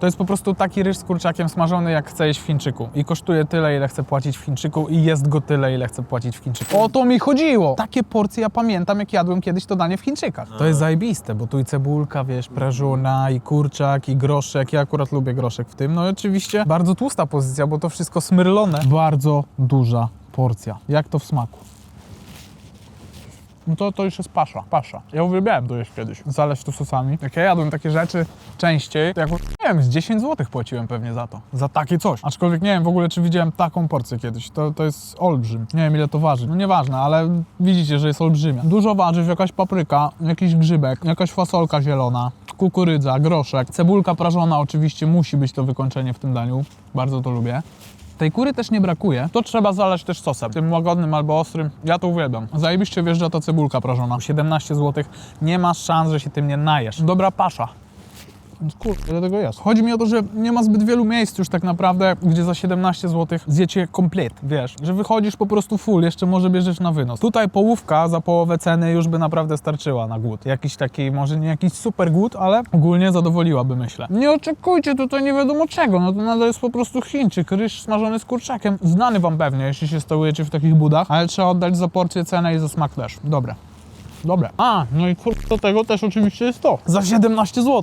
To jest po prostu taki ryż z kurczakiem smażony, jak chce jeść w Chińczyku. I kosztuje tyle, ile chce płacić w Chińczyku i jest go tyle, ile chce płacić w Chińczyku. O to mi chodziło! Takie porcje ja pamiętam, jak jadłem kiedyś to danie w Chińczykach. To jest zajebiste, bo tu i cebulka, wiesz, prażona, i kurczak, i groszek. Ja akurat lubię groszek w tym. No i oczywiście bardzo tłusta pozycja, bo to wszystko smyrlone. Bardzo duża porcja. Jak to w smaku? No to, to już jest pasza, pasza. Ja uwielbiałem to jeść kiedyś. Zależ to sosami. Jak ja jadłem takie rzeczy częściej, to jak, nie wiem, z 10 zł płaciłem pewnie za to. Za takie coś. Aczkolwiek nie wiem w ogóle, czy widziałem taką porcję kiedyś. To, to jest olbrzym. Nie wiem, ile to waży. No nieważne, ale widzicie, że jest olbrzymia. Dużo warzyw, jakaś papryka, jakiś grzybek, jakaś fasolka zielona, kukurydza, groszek, cebulka prażona oczywiście musi być to wykończenie w tym daniu. Bardzo to lubię. Tej kury też nie brakuje. To trzeba zalać też sosem. Tym łagodnym albo ostrym. Ja to uwielbiam. Zajebiście wjeżdża ta cebulka prażona. 17 zł. Nie masz szans, że się tym nie najesz. Dobra pasza. Kurde, ile tego jest? Chodzi mi o to, że nie ma zbyt wielu miejsc już tak naprawdę, gdzie za 17 zł zjecie komplet, wiesz, że wychodzisz po prostu full, jeszcze może bierzesz na wynos. Tutaj połówka za połowę ceny już by naprawdę starczyła na głód. Jakiś taki, może nie jakiś super głód, ale ogólnie zadowoliłaby, myślę. Nie oczekujcie tutaj nie wiadomo czego, no to nadal jest po prostu Chińczyk, ryż smażony z kurczakiem. Znany wam pewnie, jeśli się stołujecie w takich budach, ale trzeba oddać za porcję cenę i za smak też. Dobre. Dobre. A, no i kur... do tego też oczywiście jest to. Za 17 zł.